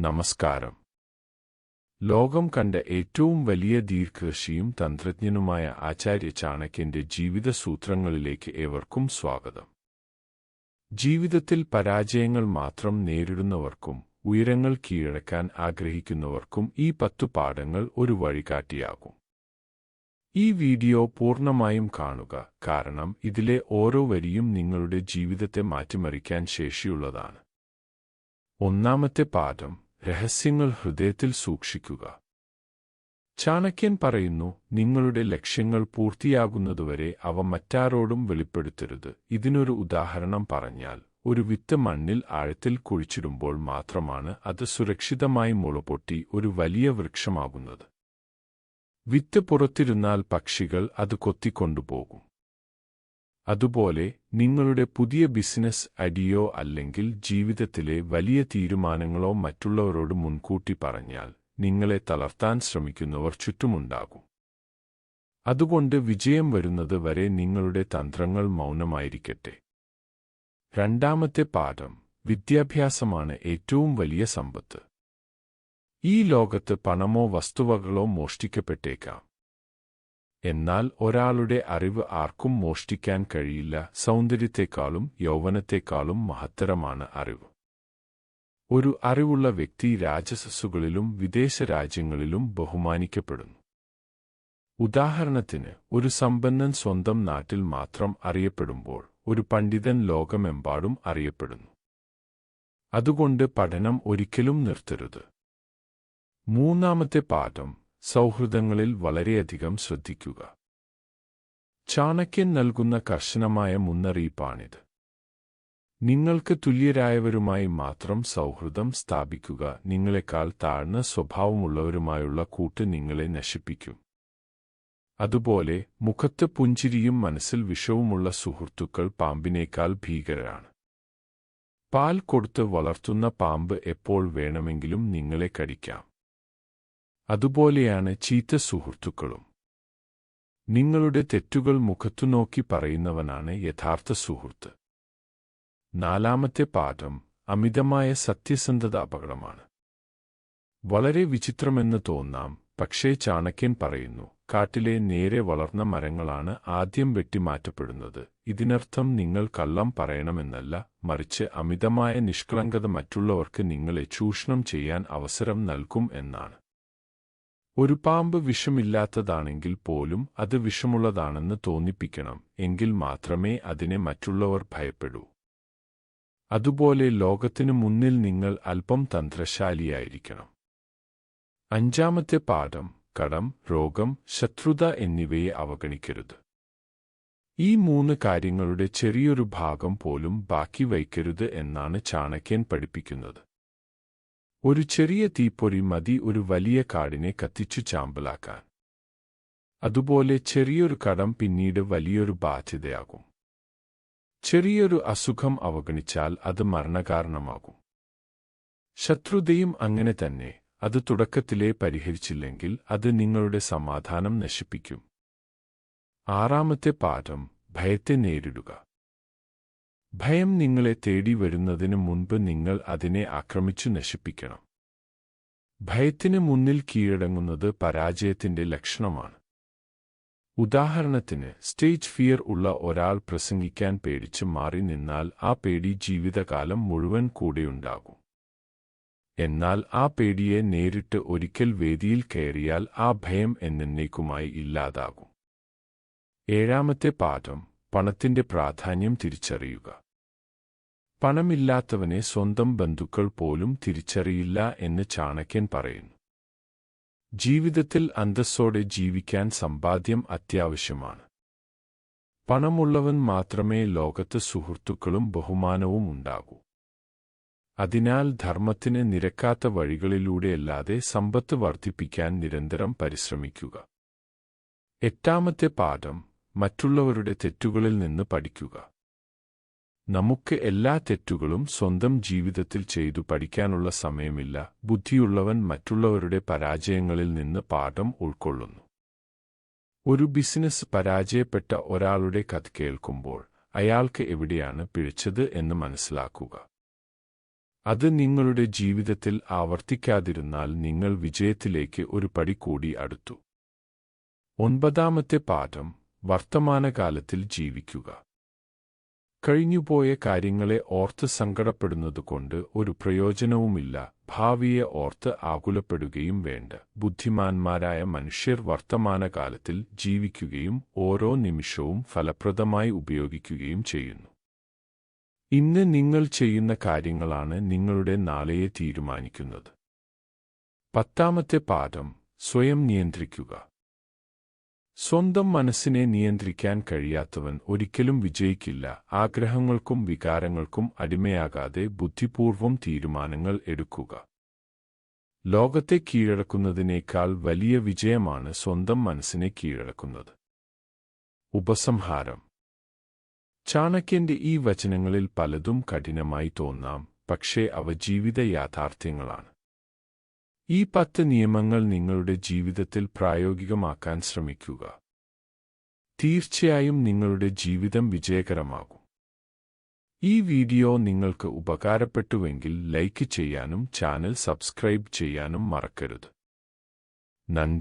നമസ്കാരം. ലോകം കണ്ട ഏറ്റവും വലിയ ദീർഘകൃഷിയും തന്ത്രജ്ഞനുമായ ആചാര്യ ചാണക്യന്റെ ജീവിത സൂത്രങ്ങളിലേക്ക് ഏവർക്കും സ്വാഗതം. ജീവിതത്തിൽ പരാജയങ്ങൾ മാത്രം നേരിടുന്നവർക്കും ഉയരങ്ങൾ കീഴടക്കാൻ ആഗ്രഹിക്കുന്നവർക്കും ഈ പത്തു പാഠങ്ങൾ ഒരു വഴികാട്ടിയാകും. ഈ വീഡിയോ പൂർണമായും കാണുക കാരണം ഇതിലെ ഓരോ വരിയും നിങ്ങളുടെ ജീവിതത്തെ മാറ്റിമറിക്കാൻ ശേഷിയുള്ളതാണ്. ഒന്നാമത്തെ പാഠം രഹസ്യങ്ങൾ ഹൃദയത്തിൽ സൂക്ഷിക്കുക. ചാണക്യൻ പറയുന്നു നിങ്ങളുടെ ലക്ഷ്യങ്ങൾ പൂർത്തിയാകുന്നതുവരെ അവ മറ്റാരോടും വെളിപ്പെടുത്തരുത്. ഇതിനൊരു ഉദാഹരണം പറഞ്ഞാൽ ഒരു വിത്ത് മണ്ണിൽ ആഴത്തിൽ കുഴിച്ചിടുമ്പോൾ മാത്രമാണ് അത് സുരക്ഷിതമായി മുളപൊട്ടി ഒരു വലിയ വൃക്ഷമാകുന്നത്. വിത്ത് പുറത്തിരുന്നാൽ പക്ഷികൾ അത് കൊത്തിക്കൊണ്ടുപോകും. അതുപോലെ നിങ്ങളുടെ പുതിയ ബിസിനസ് അടിയോ അല്ലെങ്കിൽ ജീവിതത്തിലെ വലിയ തീരുമാനങ്ങളോ മറ്റുള്ളവരോട് മുൻകൂട്ടി പറഞ്ഞാൽ നിങ്ങളെ തളർത്താൻ ശ്രമിക്കുന്നവർ ചുറ്റുമുണ്ടാകും. അതുകൊണ്ട് വിജയം വരുന്നത് വരെ നിങ്ങളുടെ തന്ത്രങ്ങൾ മൗനമായിരിക്കട്ടെ. രണ്ടാമത്തെ പാഠം വിദ്യാഭ്യാസമാണ് ഏറ്റവും വലിയ സമ്പത്ത്. ഈ ലോകത്ത് പണമോ വസ്തുവകളോ മോഷ്ടിക്കപ്പെട്ടേക്കാം. എന്നാൽ ഒരാളുടെ അറിവ് ആർക്കും മോഷ്ടിക്കാൻ കഴിയില്ല. സൗന്ദര്യത്തെക്കാളും യൗവനത്തെക്കാളും മഹത്തരമാണ് അറിവ്. ഒരു അറിവുള്ള വ്യക്തി രാജസസ്സുകളിലും വിദേശ രാജ്യങ്ങളിലും ബഹുമാനിക്കപ്പെടുന്നു. ഉദാഹരണത്തിന് ഒരു സമ്പന്നൻ സ്വന്തം നാട്ടിൽ മാത്രം അറിയപ്പെടുമ്പോൾ ഒരു പണ്ഡിതൻ ലോകമെമ്പാടും അറിയപ്പെടുന്നു. അതുകൊണ്ട് പഠനം ഒരിക്കലും നിർത്തരുത്. മൂന്നാമത്തെ പാഠം സൗഹൃദങ്ങളിൽ വളരെയധികം ശ്രദ്ധിക്കുക. ചാണക്യൻ നൽകുന്ന കർശനമായ മുന്നറിയിപ്പാണിത്. നിങ്ങൾക്ക് തുല്യരായവരുമായി മാത്രം സൗഹൃദം സ്ഥാപിക്കുക നിങ്ങളെക്കാൾ താഴ്ന്ന സ്വഭാവമുള്ളവരുമായുള്ള കൂട്ട് നിങ്ങളെ നശിപ്പിക്കും. അതുപോലെ മുഖത്ത് പുഞ്ചിരിയും മനസ്സിൽ വിഷവുമുള്ള സുഹൃത്തുക്കൾ പാമ്പിനേക്കാൾ ഭീകരരാണ്. പാൽ കൊടുത്ത് വളർത്തുന്ന പാമ്പ് എപ്പോൾ വേണമെങ്കിലും നിങ്ങളെ കടിക്കാം. അതുപോലെയാണ് ചീത്ത സുഹൃത്തുക്കളും. നിങ്ങളുടെ തെറ്റുകൾ മുഖത്തുനോക്കി പറയുന്നവനാണ് യഥാർത്ഥ സുഹൃത്ത്. നാലാമത്തെ പാഠം അമിതമായ സത്യസന്ധത അപകടമാണ്. വളരെ വിചിത്രമെന്ന് തോന്നാം പക്ഷേ ചാണക്യൻ പറയുന്നു കാട്ടിലെ നേരെ വളർന്ന മരങ്ങളാണ് ആദ്യം വെട്ടിമാറ്റപ്പെടുന്നത്. ഇതിനർത്ഥം നിങ്ങൾ കള്ളം പറയണമെന്നല്ല മറിച്ച് അമിതമായ നിഷ്കളങ്കത മറ്റുള്ളവർക്ക് നിങ്ങളെ ചൂഷണം ചെയ്യാൻ അവസരം നൽകും എന്നാണ്. ഒരു പാമ്പ് വിഷമില്ലാത്തതാണെങ്കിൽ പോലും അത് വിഷമുള്ളതാണെന്ന് തോന്നിപ്പിക്കണം എങ്കിൽ മാത്രമേ അതിനെ മറ്റുള്ളവർ ഭയപ്പെടൂ. അതുപോലെ ലോകത്തിനു മുന്നിൽ നിങ്ങൾ അല്പം തന്ത്രശാലിയായിരിക്കണം. അഞ്ചാമത്തെ പാഠം കടം രോഗം ശത്രുത എന്നിവയെ അവഗണിക്കരുത്. ഈ മൂന്ന് കാര്യങ്ങളുടെ ചെറിയൊരു ഭാഗം പോലും ബാക്കി വയ്ക്കരുത് എന്നാണ് ചാണക്യൻ പഠിപ്പിക്കുന്നത്. ഒരു ചെറിയ തീപ്പൊരി മതി ഒരു വലിയ കാടിനെ കത്തിച്ചു ചാമ്പലാക്കാൻ. അതുപോലെ ചെറിയൊരു കടം പിന്നീട് വലിയൊരു ബാധ്യതയാകും. ചെറിയൊരു അസുഖം അവഗണിച്ചാൽ അത് മരണകാരണമാകും. ശത്രുതയും അങ്ങനെ തന്നെ അത് തുടക്കത്തിലെ പരിഹരിച്ചില്ലെങ്കിൽ അത് നിങ്ങളുടെ സമാധാനം നശിപ്പിക്കും. ആറാമത്തെ പാഠം ഭയത്തെ നേരിടുക. ഭയം നിങ്ങളെ തേടി വരുന്നതിന് മുൻപ് നിങ്ങൾ അതിനെ ആക്രമിച്ചു നശിപ്പിക്കണം. ഭയത്തിന് മുന്നിൽ കീഴടങ്ങുന്നത് പരാജയത്തിന്റെ ലക്ഷണമാണ്. ഉദാഹരണത്തിന് സ്റ്റേജ് ഫിയർ ഉള്ള ഒരാൾ പ്രസംഗിക്കാൻ പേടിച്ച് മാറി നിന്നാൽ ആ പേടി ജീവിതകാലം മുഴുവൻ കൂടെയുണ്ടാകും. എന്നാൽ ആ പേടിയെ നേരിട്ട് ഒരിക്കൽ വേദിയിൽ കയറിയാൽ ആ ഭയം എന്നേക്കുമായി ഇല്ലാതാകും. ഏഴാമത്തെ പാഠം പണത്തിന്റെ പ്രാധാന്യം തിരിച്ചറിയുക. പണമില്ലാത്തവനെ സ്വന്തം ബന്ധുക്കൾ പോലും തിരിച്ചറിയില്ല എന്ന് ചാണക്യൻ പറയുന്നു. ജീവിതത്തിൽ അന്തസ്സോടെ ജീവിക്കാൻ സമ്പാദ്യം അത്യാവശ്യമാണ്. പണമുള്ളവൻ മാത്രമേ ലോകത്ത് സുഹൃത്തുക്കളും ബഹുമാനവും ഉണ്ടാകൂ. അതിനാൽ ധർമ്മത്തിന് നിരക്കാത്ത വഴികളിലൂടെയല്ലാതെ സമ്പത്ത് വർദ്ധിപ്പിക്കാൻ നിരന്തരം പരിശ്രമിക്കുക. എട്ടാമത്തെ പാഠം മറ്റുള്ളവരുടെ തെറ്റുകളിൽ നിന്ന് പഠിക്കുക. നമുക്ക് എല്ലാ തെറ്റുകളും സ്വന്തം ജീവിതത്തിൽ ചെയ്തു പഠിക്കാനുള്ള സമയമില്ല. ബുദ്ധിയുള്ളവൻ മറ്റുള്ളവരുടെ പരാജയങ്ങളിൽ നിന്ന് പാഠം ഉൾക്കൊള്ളുന്നു. ഒരു ബിസിനസ് പരാജയപ്പെട്ട ഒരാളുടെ കഥ കേൾക്കുമ്പോൾ അയാൾക്ക് എവിടെയാണ് പിഴച്ചത് എന്ന് മനസ്സിലാക്കുക. അത് നിങ്ങളുടെ ജീവിതത്തിൽ ആവർത്തിക്കാതിരുന്നാൽ നിങ്ങൾ വിജയത്തിലേക്ക് ഒരു പടി കൂടി അടുത്തു. ഒൻപതാമത്തെ പാഠം വർത്തമാനകാലത്തിൽ ജീവിക്കുക. കഴിഞ്ഞുപോയ കാര്യങ്ങളെ ഓർത്ത് സങ്കടപ്പെടുന്നതുകൊണ്ട് ഒരു പ്രയോജനവുമില്ല. ഭാവിയെ ഓർത്ത് ആകുലപ്പെടുകയും വേണ്ട. ബുദ്ധിമാന്മാരായ മനുഷ്യർ വർത്തമാനകാലത്തിൽ ജീവിക്കുകയും ഓരോ നിമിഷവും ഫലപ്രദമായി ഉപയോഗിക്കുകയും ചെയ്യുന്നു. ഇന്ന് നിങ്ങൾ ചെയ്യുന്ന കാര്യങ്ങളാണ് നിങ്ങളുടെ നാളെയെ തീരുമാനിക്കുന്നത്. പത്താമത്തെ പാഠം സ്വയം നിയന്ത്രിക്കുക. സ്വന്തം മനസ്സിനെ നിയന്ത്രിക്കാൻ കഴിയാത്തവൻ ഒരിക്കലും വിജയിക്കില്ല. ആഗ്രഹങ്ങൾക്കും വികാരങ്ങൾക്കും അടിമയാകാതെ ബുദ്ധിപൂർവം തീരുമാനങ്ങൾ എടുക്കുക. ലോകത്തെ കീഴടക്കുന്നതിനേക്കാൾ വലിയ വിജയമാണ് സ്വന്തം മനസ്സിനെ കീഴടക്കുന്നത്. ഉപസംഹാരം. ചാണക്യന്റെ ഈ വചനങ്ങളിൽ പലതും കഠിനമായി തോന്നാം പക്ഷേ അവ ജീവിത യാഥാർത്ഥ്യങ്ങളാണ് ഈ പത്ത് നിയമങ്ങൾ നിങ്ങളുടെ ജീവിതത്തിൽ പ്രായോഗികമാക്കാൻ ശ്രമിക്കുക. തീർച്ചയായും നിങ്ങളുടെ ജീവിതം വിജയകരമാകും. ഈ വീഡിയോ നിങ്ങൾക്ക് ഉപകാരപ്പെട്ടുവെങ്കിൽ ലൈക്ക് ചെയ്യാനും ചാനൽ സബ്സ്ക്രൈബ് ചെയ്യാനും മറക്കരുത്. നന്ദി.